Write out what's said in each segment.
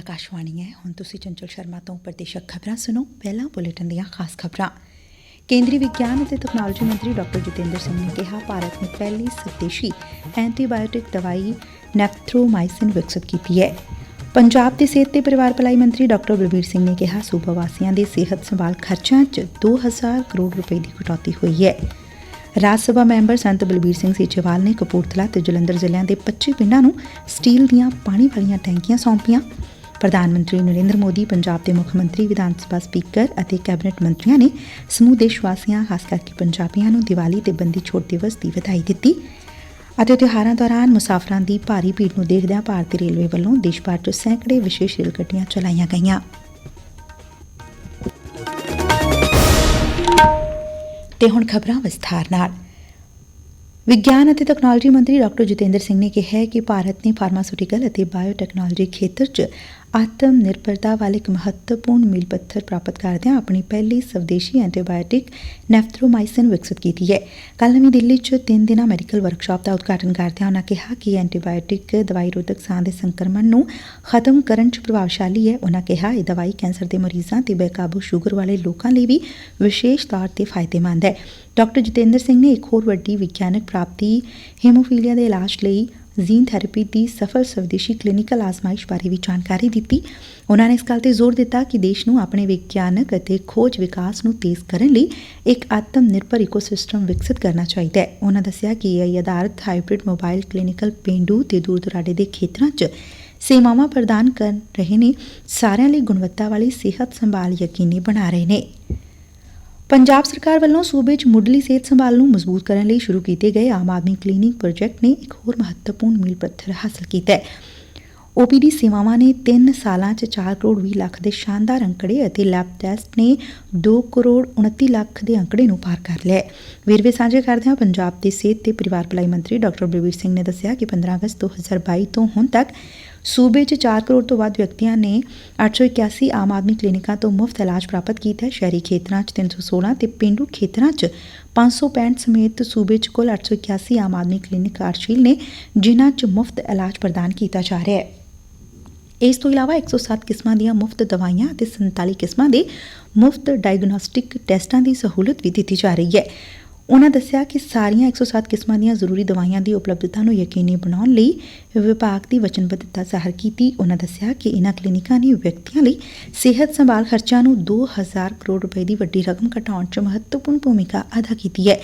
ਆਕਾਸ਼ਵਾਣੀ ਹੈ। ਹੁਣ ਤੁਸੀਂ ਚੰਚਲ ਸ਼ਰਮਾ ਤੋਂ ਪ੍ਰਤੀਸ਼ਕ ਖਬਰਾਂ ਸੁਣੋ। ਪਹਿਲਾਂ ਬੁਲੇਟਿਨ ਦੀਆਂ ਖਾਸ ਖਬਰਾਂ। ਕੇਂਦਰੀ ਵਿਗਿਆਨ ਅਤੇ ਤਕਨਾਲੋਜੀ ਮੰਤਰੀ ਡਾਕਟਰ ਜਿਤੇਂਦਰ ਸਿੰਘ ਨੇ ਕਿਹਾ, ਭਾਰਤ ਨੇ ਪਹਿਲੀ ਸਵਦੇਸ਼ੀ ਐਂਟੀਬਾਇਓਟਿਕ ਦਵਾਈ ਨੈਫਥਰੋਮਾਈਸਿਨ ਵਿਕਸਿਤ ਕੀਤੀ ਹੈ। ਪੰਜਾਬ ਦੇ ਸਿਹਤ ਤੇ ਪਰਿਵਾਰ ਭਲਾਈ ਮੰਤਰੀ ਡਾਕਟਰ ਬਲਬੀਰ ਸਿੰਘ ਨੇ ਕਿਹਾ, ਸੂਬਾ ਵਾਸੀਆਂ ਦੇ ਸਿਹਤ ਸੰਭਾਲ ਖਰਚਿਆਂ 'ਚ 2000 ਕਰੋੜ ਰੁਪਏ ਦੀ ਕਟੌਤੀ ਹੋਈ ਹੈ। ਰਾਜ ਸਭਾ ਮੈਂਬਰ ਸੰਤ ਬਲਬੀਰ ਸਿੰਘ ਸੀਚੇਵਾਲ ਨੇ ਕਪੂਰਥਲਾ ਤੇ ਜਲੰਧਰ ਜ਼ਿਲ੍ਹਿਆਂ ਦੇ 25 ਪਿੰਡਾਂ ਨੂੰ ਸਟੀਲ ਦੀਆਂ ਪਾਣੀ ਵਾਲੀਆਂ ਟੈਂਕੀਆਂ ਸੌਂਪੀਆਂ। ਪ੍ਰਧਾਨ ਮੰਤਰੀ ਨਰਿੰਦਰ ਮੋਦੀ, ਪੰਜਾਬ ਦੇ ਮੁੱਖ ਮੰਤਰੀ, ਵਿਧਾਨ ਸਭਾ ਸਪੀਕਰ ਅਤੇ ਕੈਬਨਿਟ ਮੰਤਰੀਆਂ ਨੇ ਸਮੂਹ ਦੇਸ਼ ਵਾਸੀਆਂ, ਖਾਸ ਕਰਕੇ ਪੰਜਾਬੀਆਂ ਨੂੰ ਦੀਵਾਲੀ ਤੇ ਬੰਦੀ ਛੋੜ ਦਿਵਸ ਦੀ ਵਧਾਈ ਦਿੱਤੀ ਅਤੇ ਤਿਉਹਾਰਾਂ ਦੌਰਾਨ ਮੁਸਾਫਰਾਂ ਦੀ ਭਾਰੀ ਭੀੜ ਨੂੰ ਦੇਖਦਿਆਂ ਭਾਰਤੀ ਰੇਲਵੇ ਵੱਲੋਂ ਦੇਸ਼ ਭਰ 'ਚ ਸੈਂਕੜੇ ਵਿਸ਼ੇਸ਼ ਰੇਲ ਗੱਡੀਆਂ ਚਲਾਈਆਂ ਗਈਆਂ। ਤੇ ਹੁਣ ਖਬਰਾਂ ਵਿਸਥਾਰ ਨਾਲ। ਵਿਗਿਆਨ ਅਤੇ ਤਕਨਾਲੋਜੀ ਮੰਤਰੀ ਡਾਕਟਰ ਜਿਤੇਂਦਰ ਸਿੰਘ ਨੇ ਕਿਹਾ ਹੈ ਕਿ ਭਾਰਤ ਨੇ ਫਾਰਮਾਸਿਊਟੀਕਲ ਅਤੇ ਬਾਇਓਟੈਕਨੋਲੋਜੀ ਖੇਤਰ 'ਚ ਆਤਮ ਨਿਰਭਰਤਾ ਵੱਲ ਇੱਕ ਮਹੱਤਵਪੂਰਨ ਮੀਲ ਪੱਥਰ ਪ੍ਰਾਪਤ ਕਰਦਿਆਂ ਆਪਣੀ ਪਹਿਲੀ ਸਵਦੇਸ਼ੀ ਐਂਟੀਬਾਇਓਟਿਕ ਨੈਫਥਰੋਮਾਈਸਿਨ ਵਿਕਸਿਤ ਕੀਤੀ ਹੈ। ਕੱਲ੍ਹ ਨਵੀਂ ਦਿੱਲੀ 'ਚ ਤਿੰਨ ਦਿਨਾਂ ਮੈਡੀਕਲ ਵਰਕਸ਼ਾਪ ਦਾ ਉਦਘਾਟਨ ਕਰਦਿਆਂ ਉਨ੍ਹਾਂ ਕਿਹਾ ਕਿ ਐਂਟੀਬਾਇਓਟਿਕ ਦਵਾਈ ਰੋਧਕ ਸਾਹ ਦੇ ਸੰਕਰਮਣ ਨੂੰ ਖਤਮ ਕਰਨ 'ਚ ਪ੍ਰਭਾਵਸ਼ਾਲੀ ਹੈ। ਉਨ੍ਹਾਂ ਕਿਹਾ, ਇਹ ਦਵਾਈ ਕੈਂਸਰ ਦੇ ਮਰੀਜ਼ਾਂ ਤੇ ਬੇਕਾਬੂ ਸ਼ੂਗਰ ਵਾਲੇ ਲੋਕਾਂ ਲਈ ਵੀ ਵਿਸ਼ੇਸ਼ ਤੌਰ ਤੇ ਫਾਇਦੇਮੰਦ ਹੈ। ਡਾਕਟਰ ਜਤਿੰਦਰ ਸਿੰਘ ਨੇ ਇੱਕ ਹੋਰ ਵੱਡੀ ਵਿਗਿਆਨਕ ਪ੍ਰਾਪਤੀ ਹੀਮੋਫੀਲੀਆ ਦੇ ਇਲਾਜ ਲਈ ਜੀਨ ਥੈਰੇਪੀ ਦੀ ਸਫਲ ਸਵਦੇਸ਼ੀ ਕਲੀਨਿਕਲ ਆਜ਼ਮਾਇਸ਼ ਬਾਰੇ ਵੀ ਜਾਣਕਾਰੀ ਦਿੱਤੀ। ਉਨ੍ਹਾਂ ਨੇ ਇਸ ਗੱਲ ਤੇ ਜ਼ੋਰ ਦਿੱਤਾ ਕਿ ਦੇਸ਼ ਨੂੰ ਆਪਣੇ ਵਿਗਿਆਨਕ ਅਤੇ ਖੋਜ ਵਿਕਾਸ ਨੂੰ ਤੇਜ਼ ਕਰਨ ਲਈ ਇੱਕ ਆਤਮ ਨਿਰਭਰ ਇਕੋਸਿਸਟਮ ਵਿਕਸਿਤ ਕਰਨਾ ਚਾਹੀਦਾ ਹੈ। ਉਨ੍ਹਾਂ ਦੱਸਿਆ ਕਿ ਇਹ ਆਧਾਰਿਤ ਹਾਈਬ੍ਰਿਡ ਮੋਬਾਈਲ ਕਲੀਨਿਕਲ ਪੇਂਡੂ ਤੇ ਦੂਰ ਦੁਰਾਡੇ ਦੇ ਖੇਤਰਾਂ 'ਚ ਸੇਵਾਵਾਂ ਪ੍ਰਦਾਨ ਕਰ ਰਹੇ ਨੇ, ਸਾਰਿਆਂ ਲਈ ਗੁਣਵੱਤਾ ਵਾਲੀ ਸਿਹਤ ਸੰਭਾਲ ਯਕੀਨੀ ਬਣਾ ਰਹੇ ਨੇ। ਪੰਜਾਬ ਸਰਕਾਰ ਵੱਲੋਂ ਸੂਬੇ 'ਚ ਮੁੱਢਲੀ ਸਿਹਤ ਸੰਭਾਲ ਨੂੰ ਮਜ਼ਬੂਤ ਕਰਨ ਲਈ ਸ਼ੁਰੂ ਕੀਤੇ ਗਏ ਆਮ ਆਦਮੀ ਕਲੀਨਿਕ ਪ੍ਰੋਜੈਕਟ ਨੇ ਇੱਕ ਹੋਰ ਮਹੱਤਵਪੂਰਨ ਮੀਲ ਪੱਥਰ ਹਾਸਲ ਕੀਤਾ ਹੈ। ਓਪੀਡੀ ਸੇਵਾਵਾਂ ਨੇ 3 ਸਾਲਾਂ 'ਚ 4 ਕਰੋੜ 20 ਲੱਖ ਦੇ ਸ਼ਾਨਦਾਰ ਅੰਕੜੇ ਅਤੇ ਲੈਬ ਟੈਸਟ ਨੇ 2 ਕਰੋੜ 29 ਲੱਖ ਦੇ ਅੰਕੜੇ ਨੂੰ ਪਾਰ ਕਰ ਲਿਆ ਹੈ। ਵੇਰਵੇ ਸਾਂਝੇ ਕਰਦਿਆਂ ਪੰਜਾਬ ਦੇ ਸਿਹਤ ਤੇ ਪਰਿਵਾਰ ਭਲਾਈ ਮੰਤਰੀ ਡਾਕਟਰ ਬਲਬੀਰ ਸਿੰਘ ਨੇ ਦੱਸਿਆ ਕਿ 15 ਅਗਸਤ 2022 ਤੋਂ ਹੁਣ ਤੱਕ ਸੂਬੇ 'ਚ 4 ਕਰੋੜ ਤੋਂ ਵੱਧ ਵਿਅਕਤੀਆਂ ਨੇ 881 ਆਮ ਆਦਮੀ ਕਲੀਨਿਕਾਂ ਤੋਂ ਮੁਫਤ ਇਲਾਜ ਪ੍ਰਾਪਤ ਕੀਤਾ ਹੈ। ਸ਼ਹਿਰੀ ਖੇਤਰਾਂ 'ਚ 316 ਤੇ ਪਿੰਡੂ ਖੇਤਰਾਂ 'ਚ 565 ਸਮੇਤ ਸੂਬੇ 'ਚ ਕੁੱਲ 881 ਆਮ ਆਦਮੀ ਕਲੀਨਿਕ ਕਾਰਜਸ਼ੀਲ ਨੇ, ਜਿਨ੍ਹਾਂ 'ਚ ਮੁਫਤ ਇਲਾਜ ਪ੍ਰਦਾਨ ਕੀਤਾ ਜਾ ਰਿਹਾ ਹੈ। ਇਸ ਤੋਂ ਇਲਾਵਾ 107 ਕਿਸਮਾਂ ਦੀਆਂ ਮੁਫਤ ਦਵਾਈਆਂ ਅਤੇ 47 ਕਿਸਮਾਂ ਦੇ ਮੁਫਤ ਡਾਇਗਨੋਸਟਿਕ ਟੈਸਟਾਂ ਦੀ ਸਹੂਲਤ ਵੀ ਦਿੱਤੀ ਜਾ ਰਹੀ ਹੈ। ਉਨ੍ਹਾਂ ਦੱਸਿਆ ਕਿ ਸਾਰੀਆਂ 107 ਕਿਸਮਾਂ ਦੀਆਂ ਜ਼ਰੂਰੀ ਦਵਾਈਆਂ ਦੀ ਉਪਲਬਧਤਾ ਨੂੰ ਯਕੀਨੀ ਬਣਾਉਣ ਲਈ ਵਿਭਾਗ ਦੀ ਵਚਨਬੱਧਤਾ ਜ਼ਾਹਰ ਕੀਤੀ। ਉਨ੍ਹਾਂ ਦੱਸਿਆ ਕਿ ਇਨ੍ਹਾਂ ਕਲੀਨਿਕਾਂ ਨੇ ਵਿਅਕਤੀਆਂ ਲਈ ਸਿਹਤ ਸੰਭਾਲ ਖਰਚਿਆਂ ਨੂੰ 2000 ਕਰੋੜ ਰੁਪਏ ਦੀ ਵੱਡੀ ਰਕਮ ਘਟਾਉਣ 'ਚ ਮਹੱਤਵਪੂਰਨ ਭੂਮਿਕਾ ਅਦਾ ਕੀਤੀ ਹੈ।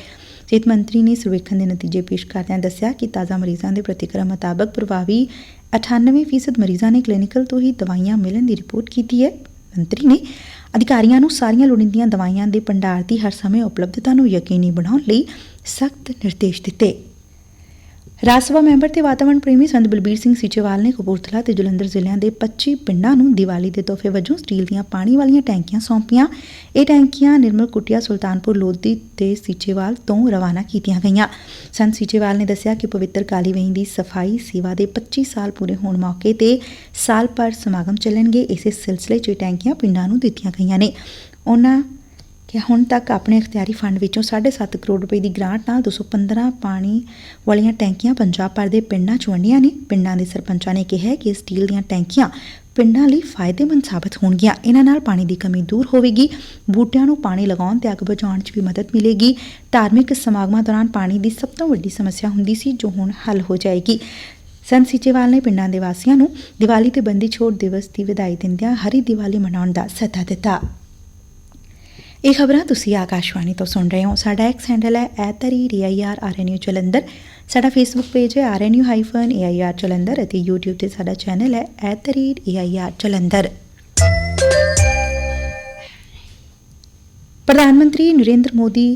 ਸਿਹਤ ਮੰਤਰੀ ਨੇ ਸਰਵੇਖਣ ਦੇ ਨਤੀਜੇ ਪੇਸ਼ ਕਰਦਿਆਂ ਦੱਸਿਆ ਕਿ ਤਾਜ਼ਾ ਮਰੀਜ਼ਾਂ ਦੇ ਪ੍ਰਤੀਕਰਮ ਮੁਤਾਬਕ ਪ੍ਰਭਾਵੀ 98% ਮਰੀਜ਼ਾਂ ਨੇ ਕਲੀਨਿਕਲ ਤੋਂ ਹੀ ਦਵਾਈਆਂ ਮਿਲਣ ਦੀ ਰਿਪੋਰਟ ਕੀਤੀ ਹੈ। ਮੰਤਰੀ ਨੇ ਅਧਿਕਾਰੀਆਂ ਨੂੰ ਸਾਰੀਆਂ ਲੋੜੀਂਦੀਆਂ ਦਵਾਈਆਂ ਦੇ ਭੰਡਾਰ ਦੀ ਹਰ ਸਮੇਂ ਉਪਲਬਧਤਾ ਨੂੰ ਯਕੀਨੀ ਬਣਾਉਣ ਲਈ ਸਖਤ ਨਿਰਦੇਸ਼ ਦਿੱਤੇ। ਰਾਜ ਸਭਾ ਮੈਂਬਰ ਤੇ ਵਾਤਾਵਰਣ ਪ੍ਰੇਮੀ ਸੰਤ ਬਲਬੀਰ ਸਿੰਘ ਸੀਚੇਵਾਲ ਨੇ ਕਪੂਰਥਲਾ ਤੇ ਜਲੰਧਰ ਜ਼ਿਲ੍ਹਿਆਂ ਦੇ 25 ਪਿੰਡਾਂ ਨੂੰ ਦੀਵਾਲੀ ਦੇ ਤੋਹਫੇ ਵਜੋਂ ਸਟੀਲ ਦੀਆਂ ਪਾਣੀ ਵਾਲੀਆਂ ਟੈਂਕੀਆਂ ਸੌਂਪੀਆਂ। ਇਹ ਟੈਂਕੀਆਂ ਨਿਰਮਲ ਕੁਟਿਆ, ਸੁਲਤਾਨਪੁਰ, ਲੋਧੀ ਤੇ ਸੀਚੇਵਾਲ ਤੋਂ ਰਵਾਨਾ ਕੀਤੀਆਂ ਗਈਆਂ। ਸੰਤ ਸੀਚੇਵਾਲ ਨੇ ਦੱਸਿਆ ਕਿ ਪਵਿੱਤਰ ਕਾਲੀ ਵੇਈ ਦੀ ਸਫ਼ਾਈ ਸੇਵਾ ਦੇ 25 ਸਾਲ ਪੂਰੇ ਹੋਣ ਮੌਕੇ ਤੇ ਸਾਲ ਭਰ ਸਮਾਗਮ ਚੱਲਣਗੇ। ਇਸੇ ਸਿਲਸਿਲੇ 'ਚ ਇਹ ਟੈਂਕੀਆਂ ਪਿੰਡਾਂ ਨੂੰ ਦਿੱਤੀਆਂ ਗਈਆਂ ਨੇ। ਉਹਨਾਂ ਕਿ ਹੁਣ ਤੱਕ ਆਪਣੇ ਇਖਤਿਆਰੀ ਫੰਡ ਵਿੱਚੋਂ 7.5 ਕਰੋੜ ਰੁਪਏ ਦੀ ਗ੍ਰਾਂਟ ਨਾਲ 215 ਪਾਣੀ ਵਾਲੀਆਂ ਟੈਂਕੀਆਂ ਪੰਜਾਬ ਭਰ ਦੇ ਪਿੰਡਾਂ 'ਚ ਵੰਡੀਆਂ ਨੇ। ਪਿੰਡਾਂ ਦੇ ਸਰਪੰਚਾਂ ਨੇ ਕਿਹਾ ਕਿ ਸਟੀਲ ਦੀਆਂ ਟੈਂਕੀਆਂ ਪਿੰਡਾਂ ਲਈ ਫਾਇਦੇਮੰਦ ਸਾਬਤ ਹੋਣਗੀਆਂ। ਇਹਨਾਂ ਨਾਲ ਪਾਣੀ ਦੀ ਕਮੀ ਦੂਰ ਹੋਵੇਗੀ। ਬੂਟਿਆਂ ਨੂੰ ਪਾਣੀ ਲਗਾਉਣ ਤੇ ਅੱਗ ਬੁਝਾਉਣ 'ਚ ਵੀ ਮਦਦ ਮਿਲੇਗੀ। ਧਾਰਮਿਕ ਸਮਾਗਮਾਂ ਦੌਰਾਨ ਪਾਣੀ ਦੀ ਸਭ ਤੋਂ ਵੱਡੀ ਸਮੱਸਿਆ ਹੁੰਦੀ ਸੀ, ਜੋ ਹੁਣ ਹੱਲ ਹੋ ਜਾਏਗੀ। ਸੰਤ ਸੀਚੇਵਾਲ ਨੇ ਪਿੰਡਾਂ ਦੇ ਵਾਸੀਆਂ ਨੂੰ ਦੀਵਾਲੀ ਤੇ ਬੰਦੀ ਛੋੜ ਦਿਵਸ ਦੀ ਵਧਾਈ ਦਿੰਦਿਆਂ ਹਰੀ ਦੀਵਾਲੀ ਮਨਾਉਣ ਦਾ ਸੱਦਾ ਦਿੱਤਾ। ਇਹ ਖਬਰਾਂ ਤੁਸੀਂ ਆਕਾਸ਼ਵਾਣੀ ਤੋਂ ਸੁਣ ਰਹੇ ਹੋ। ਸਾਡਾ ਐਕਸ ਹੈਂਡਲ ਹੈ @reirrnu ਜਲੰਧਰ ਸਾਡਾ ਫੇਸਬੁੱਕ ਪੇਜ ਹੈ rnu-air ਜਲੰਧਰ ਅਤੇ YouTube ਤੇ ਸਾਡਾ ਚੈਨਲ ਹੈ @air ਜਲੰਧਰ ਪ੍ਰਧਾਨ ਮੰਤਰੀ ਨਰਿੰਦਰ ਮੋਦੀ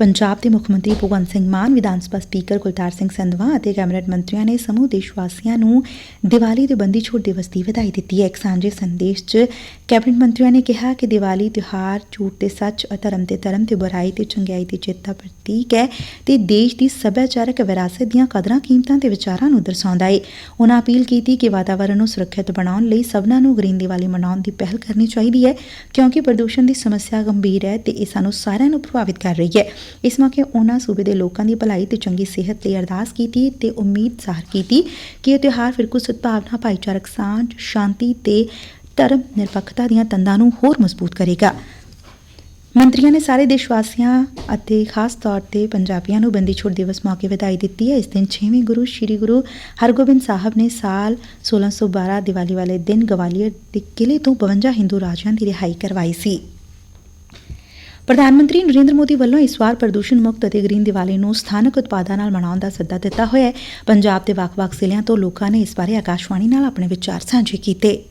ਪੰਜਾਬ ਦੇ ਮੁੱਖ ਮੰਤਰੀ ਭਗਵੰਤ ਸਿੰਘ ਮਾਨ, ਵਿਧਾਨ ਸਭਾ ਸਪੀਕਰ ਕੁਲਤਾਰ ਸਿੰਘ ਸੰਧਵਾ ਅਤੇ ਕੈਬਨਿਟ ਮੰਤਰੀਆਂ ਨੇ ਸਮੂਹ ਦੇਸ਼ ਵਾਸੀਆਂ ਨੂੰ ਦੀਵਾਲੀ ਦੇ ਬੰਦੀ ਛੋੜ ਦਿਵਸ ਦੀ ਵਧਾਈ ਦਿੱਤੀ ਹੈ। ਇੱਕ ਸਾਂਝੇ ਸੰਦੇਸ਼ 'ਚ ਕੈਬਨਿਟ ਮੰਤਰੀਆਂ ਨੇ ਕਿਹਾ ਕਿ ਦੀਵਾਲੀ ਤਿਉਹਾਰ ਝੂਠ ਤੇ ਸੱਚ, ਅਧਰਮ ਤੇ ਧਰਮ ਤੇ ਬੁਰਾਈ ਤੇ ਚੰਗਿਆਈ ਦੀ ਜਿੱਤ ਦਾ ਪ੍ਰਤੀਕ ਹੈ ਤੇ ਦੇਸ਼ ਦੀ ਸੱਭਿਆਚਾਰਕ ਵਿਰਾਸਤ ਦੀਆਂ ਕਦਰਾਂ, ਕੀਮਤਾਂ ਤੇ ਵਿਚਾਰਾਂ ਨੂੰ ਦਰਸਾਉਂਦਾ ਹੈ ਉਹਨਾਂ ਅਪੀਲ ਕੀਤੀ ਕਿ ਵਾਤਾਵਰਣ ਨੂੰ ਸੁਰੱਖਿਅਤ ਬਣਾਉਣ ਲਈ ਸਭਨਾਂ ਨੂੰ ਗ੍ਰੀਨ ਦੀਵਾਲੀ ਮਨਾਉਣ ਦੀ ਪਹਿਲ ਕਰਨੀ ਚਾਹੀਦੀ ਹੈ ਕਿਉਂਕਿ ਪ੍ਰਦੂਸ਼ਣ ਦੀ ਸਮੱਸਿਆ ਗੰਭੀਰ ਹੈ ਤੇ ਇਹ ਸਾਨੂੰ ਸਾਰਿਆਂ ਨੂੰ ਪ੍ਰਭਾਵਿਤ ਕਰ ਰਹੀ ਹੈ। ਇਸ ਮੌਕੇ ਉਹਨਾਂ ਸੂਬੇ ਦੇ ਲੋਕਾਂ ਦੀ ਭਲਾਈ ਤੇ ਚੰਗੀ ਸਿਹਤ ਲਈ ਅਰਦਾਸ ਕੀਤੀ ਤੇ ਉਮੀਦ ਜ਼ਾਹਰ ਕੀਤੀ ਕਿ ਇਹ ਤਿਉਹਾਰ ਫਿਰਕੂ ਸਦਭਾਵਨਾ, ਭਾਈਚਾਰਕ ਸਾਂਝ, ਸ਼ਾਂਤੀ ਤੇ ਧਰਮ ਨਿਰਪੱਖਤਾ ਦੀਆਂ ਤੰਦਾਂ ਨੂੰ ਹੋਰ ਮਜ਼ਬੂਤ ਕਰੇਗਾ। ਮੰਤਰੀਆਂ ਨੇ ਸਾਰੇ ਦੇਸ਼ ਵਾਸੀਆਂ ਅਤੇ ਖਾਸ ਤੌਰ ਤੇ ਪੰਜਾਬੀਆਂ ਨੂੰ ਬੰਦੀ ਛੋੜ ਦਿਵਸ ਮੌਕੇ ਵਧਾਈ ਦਿੱਤੀ ਹੈ। ਇਸ ਦਿਨ 6ਵੇਂ ਗੁਰੂ ਸ੍ਰੀ ਗੁਰੂ ਹਰਗੋਬਿੰਦ ਸਾਹਿਬ ਨੇ ਸਾਲ 1612 ਦੀਵਾਲੀ ਵਾਲੇ ਦਿਨ ਗਵਾਲੀਅਰ ਦੇ ਕਿਲੇ ਤੋਂ 52 ਹਿੰਦੂ ਰਾਜਿਆਂ ਦੀ ਰਿਹਾਈ ਕਰਵਾਈ ਸੀ। ਪ੍ਰਧਾਨ ਮੰਤਰੀ ਨਰਿੰਦਰ ਮੋਦੀ ਵੱਲੋਂ ਇਸ ਵਾਰ ਪ੍ਰਦੂਸ਼ਣ ਮੁਕਤ ਅਤੇ ਗ੍ਰੀਨ ਦੀਵਾਲੀ ਨੂੰ ਸਥਾਨਕ ਉਤਪਾਦਾਂ ਨਾਲ ਮਨਾਉਣ ਦਾ ਸੱਦਾ ਦਿੱਤਾ ਹੋਇਆ ਹੈ। ਪੰਜਾਬ ਦੇ ਵੱਖ-ਵੱਖ ਜ਼ਿਲ੍ਹਿਆਂ ਤੋਂ ਲੋਕਾਂ ਨੇ ਇਸ ਬਾਰੇ ਆਕਾਸ਼ਵਾਣੀ ਨਾਲ ਆਪਣੇ ਵਿਚਾਰ ਸਾਂਝੇ ਕੀਤੇ।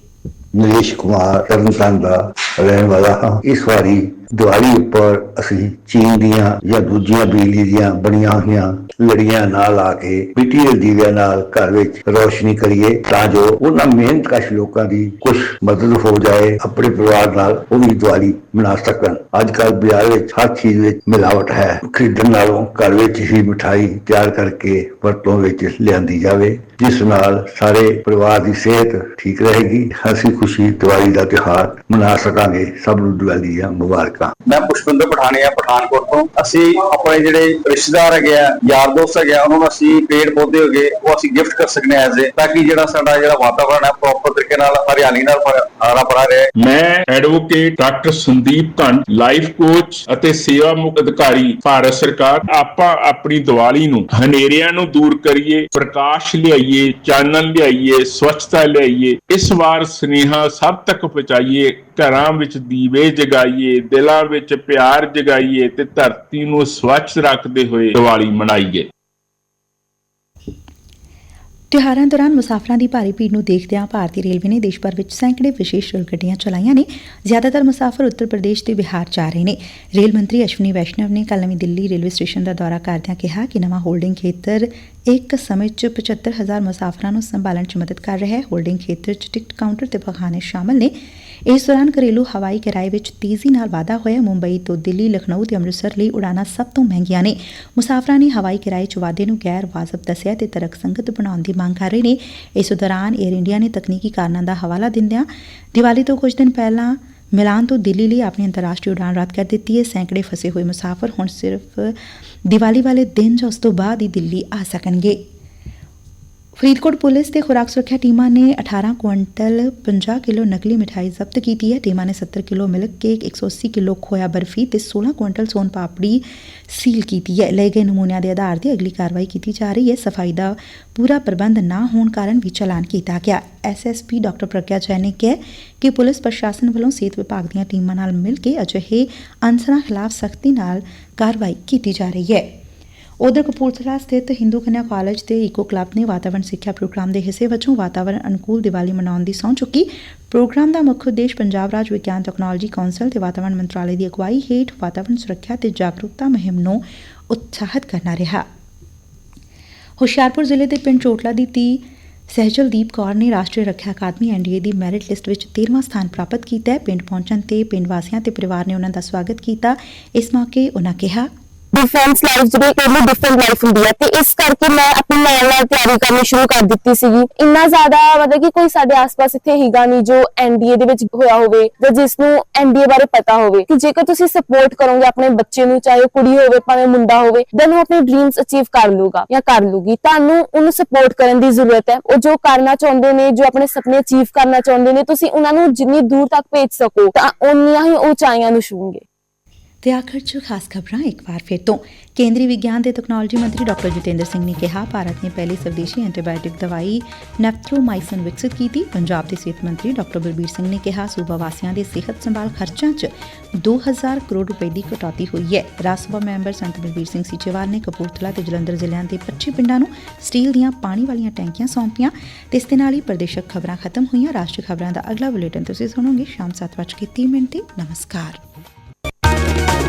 ਨਰੇਸ਼ ਕੁਮਾਰ ਤਰਨਤਾਰਨ ਦਾ ਰਹਿਣ ਵਾਲਾ ਹਾਂ। ਇਸ ਵਾਰੀ ਦਿਵਾਲੀ ਉੱਪਰ ਅਸੀਂ ਚੀਨ ਦੀਆਂ ਜਾਂ ਦੂਜੀਆਂ ਬਿਜਲੀ ਦੀਆਂ ਬਣੀਆਂ ਹੋਈਆਂ ਲੜੀਆਂ ਨਾਲ ਲਾ ਕੇ ਮਿੱਟੀ ਦੇ ਦੀਵਿਆਂ ਨਾਲ ਘਰ ਵਿੱਚ ਰੋਸ਼ਨੀ ਕਰੀਏ ਤਾਂ ਜੋ ਉਹਨਾਂ ਮਿਹਨਤਕਸ਼ ਲੋਕਾਂ ਦੀ ਕੁਝ ਮਦਦ ਹੋ ਜਾਏ, ਆਪਣੇ ਪਰਿਵਾਰ ਨਾਲ ਉਹ ਵੀ ਦਿਵਾਲੀ ਮਨਾ ਸਕਣ। ਅੱਜ ਕੱਲ੍ਹ ਬਾਜ਼ਾਰ ਵਿੱਚ ਹਰ ਚੀਜ਼ ਵਿੱਚ ਮਿਲਾਵਟ ਹੈ। ਖਰੀਦਣ ਨਾਲੋਂ ਘਰ ਵਿੱਚ ਹੀ ਮਿਠਾਈ ਤਿਆਰ ਕਰਕੇ ਵਰਤੋਂ ਵਿੱਚ ਲਿਆਂਦੀ ਜਾਵੇ, ਜਿਸ ਨਾਲ ਸਾਰੇ ਪਰਿਵਾਰ ਦੀ ਸਿਹਤ ਠੀਕ ਰਹੇਗੀ। ਹਸੀ ਖੁਸ਼ੀ ਦੀਵਾਲੀ ਦਾ ਤਿਉਹਾਰ ਮਨਾ ਸਕਾਂਗੇ। ਸਭ ਨੂੰ ਦੀਵਾਲੀ ਦੀਆਂ ਮੁਬਾਰਕਾਂ। ਮੈਂ ਪੁਸ਼ਪਿੰਦਰ ਪਠਾਨੀਆ ਪਠਾਨਕੋਟ ਤੋਂ। ਅਸੀਂ ਆਪਣੇ ਜਿਹੜੇ ਰਿਸ਼ਤੇਦਾਰ ਹੈਗੇ ਆ, ਯਾਰ ਦੋਸਤ ਹੈਗੇ ਆ, ਉਹਨਾਂ ਨੂੰ ਅਸੀਂ ਪੇੜ ਪੌਦੇ ਹੋਗੇ ਉਹ ਅਸੀਂ ਗਿਫਟ ਕਰ ਸਕਨੇ ਆ ਐਜ਼ ਤਾਂ ਕਿ ਜਿਹੜਾ ਸਾਡਾ ਜਿਹੜਾ ਵਾਤਾਵਰਣ ਹੈ ਪ੍ਰੋਪਰ ਤਰੀਕੇ ਨਾਲ, ਹਰਿਆਲੀ ਨਾਲ ਹਰਾ ਭਰਾ ਰਹੇ। ਮੈਂ ਐਡਵੋਕੇਟ ਡਾਕਟਰ ਸੰਦੀਪ ਧੰਨ ਲਾਈਫ ਕੋਚ ਅਤੇ ਸੇਵਾ ਮੁਕਤ ਅਧਿਕਾਰੀ ਭਾਰਤ ਸਰਕਾਰ। ਆਪਾਂ ਆਪਣੀ ਦੀਵਾਲੀ ਨੂੰ ਹਨੇਰਿਆਂ ਨੂੰ ਦੂਰ ਕਰੀਏ, ਪ੍ਰਕਾਸ਼ ਲਿਆਈਏ, ਚਾਨਣ ਲਿਆਈਏ, ਸਵੱਛਤਾ ਲਿਆਈਏ, ਇਸ ਵਾਰ ਸਨੇਹਾ ਸਭ ਤੱਕ ਪਹੁੰਚਾਈਏ, ਘਰਾਂ ਵਿੱਚ ਦੀਵੇ ਜਗਾਈਏ, ਦਿਲ ਵਿੱਚ ਪਿਆਰ ਜਗਾਈਏ ਤੇ ਧਰਤੀ ਨੂੰ ਸਵੱਛ ਰੱਖਦੇ ਹੋਏ ਦੀਵਾਲੀ ਮਨਾਈਏ। ਤਿਉਹਾਰਾਂ ਦੌਰਾਨ ਮੁਸਾਫਰਾਂ ਦੀ ਭਾਰੀ ਭੀੜ ਨੂੰ ਦੇਖਦਿਆਂ ਭਾਰਤੀ ਰੇਲਵੇ ਨੇ ਦੇਸ਼ ਭਰ ਵਿੱਚ ਸੈਂਕੜੇ ਵਿਸ਼ੇਸ਼ ਰੇਲ ਗੱਡੀਆਂ ਚਲਾਈਆਂ ਨੇ। ਜ਼ਿਆਦਾਤਰ ਮੁਸਾਫਰ ਉੱਤਰ ਪ੍ਰਦੇਸ਼ ਤੇ ਬਿਹਾਰ ਜਾ ਰਹੇ ਨੇ। ਰੇਲ ਮੰਤਰੀ ਅਸ਼ਵਨੀ ਵੈਸ਼ਨਵ ਨੇ ਕੱਲ੍ਹ ਨਵੀਂ ਦਿੱਲੀ ਰੇਲਵੇ ਸਟੇਸ਼ਨ ਦਾ ਦੌਰਾ ਕਰਦਿਆਂ ਕਿਹਾ ਕਿ ਨਵਾਂ ਹੋਲਡਿੰਗ ਖੇਤਰ ਇੱਕ ਸਮੇਂ 'ਚ 75000 ਮੁਸਾਫਰਾਂ ਨੂੰ ਸੰਭਾਲਣ 'ਚ ਮਦਦ ਕਰ ਰਿਹਾ ਹੈ। ਹੋਲਡਿੰਗ ਖੇਤਰ 'ਚ ਟਿਕਟ ਕਾਊਂਟਰ ਤੇ ਪਖਾਨੇ ਸ਼ਾਮਲ ਨੇ। ਇਸ ਦੌਰਾਨ ਘਰੇਲੂ ਹਵਾਈ ਕਿਰਾਏ ਵਿੱਚ ਤੇਜ਼ੀ ਨਾਲ ਵਾਧਾ ਹੋਇਆ। ਮੁੰਬਈ ਤੋਂ ਦਿੱਲੀ, ਲਖਨਊ ਤੇ ਅੰਮ੍ਰਿਤਸਰ ਲਈ ਉਡਾਨਾਂ ਸਭ ਤੋਂ ਮਹਿੰਗੀਆਂ ਨੇ। ਮੁਸਾਫਰਾਂ ਨੇ ਹਵਾਈ ਕਿਰਾਏ 'ਚ ਵਾਧੇ ਨੂੰ ਗੈਰ ਵਾਜਬ ਦੱਸਿਆ ਤੇ ਤਰਕਸੰਗਤ ਬਣਾਉਣ ਦੀ ਮੰਗ ਕਰ ਰਹੇ ਨੇ। ਇਸ ਦੌਰਾਨ 에ਅਰ ਇੰਡੀਆ ਨੇ ਤਕਨੀਕੀ ਕਾਰਨਾਂ ਦਾ ਹਵਾਲਾ ਦਿੰਦਿਆਂ ਦੀਵਾਲੀ ਤੋਂ ਕੁਝ ਦਿਨ ਪਹਿਲਾਂ ਮਿਲਾਨ ਤੋਂ ਦਿੱਲੀ ਲਈ ਆਪਣੀ ਅੰਤਰਰਾਸ਼ਟਰੀ ਉਡਾਨ ਰੱਦ ਕਰ ਦਿੱਤੀ ਹੈ। ਸੈਂਕੜੇ ਫਸੇ ਹੋਏ ਮੁਸਾਫਰ ਹੁਣ ਸਿਰਫ ਦੀਵਾਲੀ ਵਾਲੇ ਦਿਨ ਜਾਂ ਉਸ ਤੋਂ ਬਾਅਦ ਹੀ ਦਿੱਲੀ ਆ ਸਕਣਗੇ। ਫਰੀਦਕੋਟ ਪੁਲਿਸ ਤੇ ਖੁਰਾਕ ਸੁਰੱਖਿਆ ਟੀਮਾਂ ਨੇ 18 ਕੁਇੰਟਲ 50 ਕਿਲੋ ਨਕਲੀ ਮਿਠਾਈ ਜ਼ਬਤ ਕੀਤੀ ਹੈ। ਟੀਮਾਂ ਨੇ 70 ਕਿਲੋ ਮਿਲਕ ਕੇਕ 180 ਕਿਲੋ ਖੋਇਆ ਬਰਫੀ ਤੇ 16 ਕੁਇੰਟਲ ਸੋਨ ਪਾਪੜੀ ਸੀਲ ਕੀਤੀ ਹੈ। ਲਏ ਗਏ ਨਮੂਨਿਆਂ ਦੇ ਆਧਾਰ ਤੇ ਅਗਲੀ ਕਾਰਵਾਈ ਕੀਤੀ ਜਾ ਰਹੀ ਹੈ। ਸਫ਼ਾਈ ਦਾ ਪੂਰਾ ਪ੍ਰਬੰਧ ਨਾ ਹੋਣ ਕਾਰਨ ਵੀ ਚਲਾਨ ਕੀਤਾ ਗਿਆ। ਐਸਐਸਪੀ ਡਾਕਟਰ ਪ੍ਰਗਿਆ ਜੈਨ ਨੇ ਕਿਹਾ ਕਿ ਪੁਲਿਸ ਪ੍ਰਸ਼ਾਸਨ ਵੱਲੋਂ ਸਿਹਤ ਵਿਭਾਗ ਦੀਆਂ ਟੀਮਾਂ ਨਾਲ ਮਿਲ ਕੇ ਅਜਿਹੇ ਅਨਸਰਾਂ ਖਿਲਾਫ ਸਖਤੀ ਨਾਲ ਕਾਰਵਾਈ ਕੀਤੀ ਜਾ ਰਹੀ ਹੈ। ਉਧਰ ਕਪੂਰਥਲਾ ਸਥਿਤ ਹਿੰਦੂ ਕਨਿਆ ਕਾਲਜ ਦੇ ਈਕੋ ਕਲੱਬ ਨੇ ਵਾਤਾਵਰਣ ਸਿੱਖਿਆ ਪ੍ਰੋਗਰਾਮ ਦੇ ਹਿੱਸੇ ਵਜੋਂ ਵਾਤਾਵਰਣ ਅਨੁਕੂਲ ਦੀਵਾਲੀ ਮਨਾਉਣ ਦੀ ਸਹੁੰ ਚੁੱਕੀ ਪ੍ਰੋਗਰਾਮ ਦਾ ਮੁੱਖ ਉਦੇਸ਼ ਪੰਜਾਬ ਰਾਜ ਵਿਗਿਆਨ ਤਕਨਾਲੋਜੀ ਕੌਂਸਲ ਤੇ ਵਾਤਾਵਰਣ ਮੰਤਰਾਲੇ ਦੀ ਅਗਵਾਈ ਹੇਠ ਵਾਤਾਵਰਣ ਸੁਰੱਖਿਆ ਤੇ ਜਾਗਰੂਕਤਾ ਮੁਹਿੰਮ ਨੂੰ ਉਤਸ਼ਾਹਿਤ ਕਰਨਾ ਰਿਹਾ ਹੁਸ਼ਿਆਰਪੁਰ ਜ਼ਿਲ੍ਹੇ ਦੇ ਪਿੰਡ ਚੋਟਲਾ ਦੀ ਧੀ ਸਹਿਜਲਦੀਪ ਕੌਰ ਨੇ ਰਾਸ਼ਟਰੀ ਰੱਖਿਆ ਅਕਾਦਮੀ ਐਨਡੀਏ ਦੀ ਮੈਰਿਟ ਲਿਸਟ ਵਿੱਚ 13ਵਾਂ ਸਥਾਨ ਪ੍ਰਾਪਤ ਕੀਤਾ ਹੈ ਪਿੰਡ ਪਹੁੰਚਣ ਤੇ ਪਿੰਡ ਵਾਸੀਆਂ ਤੇ ਪਰਿਵਾਰ ਨੇ ਉਹਨਾਂ ਦਾ ਸਵਾਗਤ ਕੀਤਾ ਇਸ ਮੌਕੇ ਉਹਨਾਂ ਕਿਹਾ ਡਿਫੈਂਸ ਲਾਈਫ ਜਿਹੜੀ ਇਹਨੂੰ ਡਿਫਰੈਂਟ ਲਾਈਫ ਹੁੰਦੀ ਹੈ। ਤੇ ਇਸ ਕਰਕੇ ਮੈਂ ਆਪਣੀ ਨਾਲ ਨਾਲ ਤਿਆਰੀ ਕਰਨੀ ਸ਼ੁਰੂ ਕਰ ਦਿੱਤੀ ਸੀਗੀ। ਇੰਨਾ ਜ਼ਿਆਦਾ ਮਤਲਬ ਕਿ ਕੋਈ ਸਾਡੇ ਆਸ-ਪਾਸ ਇੱਥੇ ਹੀਗਾ ਨਹੀਂ ਜੋ ਐਨਡੀਏ ਦੇ ਵਿੱਚ ਹੋਇਆ ਹੋਵੇ ਜਾਂ ਜਿਸ ਨੂੰ ਐਨਡੀਏ ਬਾਰੇ ਪਤਾ ਹੋਵੇ। ਕਿ ਜੇਕਰ ਤੁਸੀਂ ਸਪੋਰਟ ਕਰੋਗੇ ਆਪਣੇ ਬੱਚੇ ਨੂੰ, ਚਾਹੇ ਉਹ ਕੁੜੀ ਹੋਵੇ, ਭਾਵੇਂ ਮੁੰਡਾ ਹੋਵੇ ਦੈਨ ਉਹ ਆਪਣੇ ਡ੍ਰੀਮਸ ਅਚੀਵ ਕਰ ਲੂਗਾ ਜਾਂ ਕਰ ਲੂਗੀ। ਤੁਹਾਨੂੰ ਉਹਨੂੰ ਸਪੋਰਟ ਕਰਨ ਦੀ ਜ਼ਰੂਰਤ ਹੈ। ਉਹ ਜੋ ਕਰਨਾ ਚਾਹੁੰਦੇ ਨੇ, ਜੋ ਆਪਣੇ ਸੁਪਨੇ ਅਚੀਵ ਕਰਨਾ ਚਾਹੁੰਦੇ ਨੇ, ਤੁਸੀਂ ਉਹਨਾਂ ਨੂੰ ਜਿੰਨੀ ਦੂਰ ਤੱਕ ਭੇਜ ਸਕੋ, ਤਾਂ ਉਨੀਆਂ ਹੀ ਉਚਾਈਆਂ ਨੂੰ ਛੂਹਣਗੇ। ਤੇ ਆਖਰ 'ਚ ਖਾਸ ਖਬਰਾਂ ਇੱਕ ਵਾਰ ਫਿਰ ਤੋਂ। ਕੇਂਦਰੀ ਵਿਗਿਆਨ ਤੇ ਤਕਨਾਲੋਜੀ ਮੰਤਰੀ ਡਾਕਟਰ ਜਤਿੰਦਰ ਸਿੰਘ ਨੇ ਕਿਹਾ, ਭਾਰਤ ਨੇ ਪਹਿਲੀ ਸਵਦੇਸ਼ੀ ਐਂਟੀਬਾਇਓਟਿਕ ਦਵਾਈ ਨੈਫਥਰੋਮਾਈਸਿਨ ਵਿਕਸਿਤ ਕੀਤੀ। ਪੰਜਾਬ ਦੇ ਸਿਹਤ ਮੰਤਰੀ ਡਾਕਟਰ ਬਲਬੀਰ ਸਿੰਘ ਨੇ ਕਿਹਾ, ਸੂਬਾ ਵਾਸੀਆਂ ਦੇ ਸਿਹਤ ਸੰਭਾਲ ਖਰਚਾਂ 'ਚ 2000 ਕਰੋੜ ਰੁਪਏ ਦੀ ਕਟੌਤੀ ਹੋਈ ਹੈ। ਰਾਜ ਸਭਾ ਮੈਂਬਰ ਸੰਤ ਬਲਬੀਰ ਸਿੰਘ ਸੀਚੇਵਾਲ ਨੇ ਕਪੂਰਥਲਾ ਤੇ ਜਲੰਧਰ ਜ਼ਿਲ੍ਹਿਆਂ ਦੇ 25 ਪਿੰਡਾਂ ਨੂੰ ਸਟੀਲ ਦੀਆਂ ਪਾਣੀ ਵਾਲੀਆਂ ਟੈਂਕੀਆਂ ਸੌਂਪੀਆਂ ਤੇ ਇਸ ਦੇ ਨਾਲ ਹੀ ਪ੍ਰਦੇਸ਼ਕ ਖਬਰਾਂ ਖਤਮ ਹੋਈਆਂ। ਰਾਸ਼ਟਰੀ ਖਬਰਾਂ ਦਾ ਅਗਲਾ ਬੁਲੇਟਿਨ ਤੁਸੀਂ ਸੁਣੋਗੇ ਸ਼ਾਮ 7:30 ਮਿੰਟ ਤੇ। ਨਮਸਕਾਰ।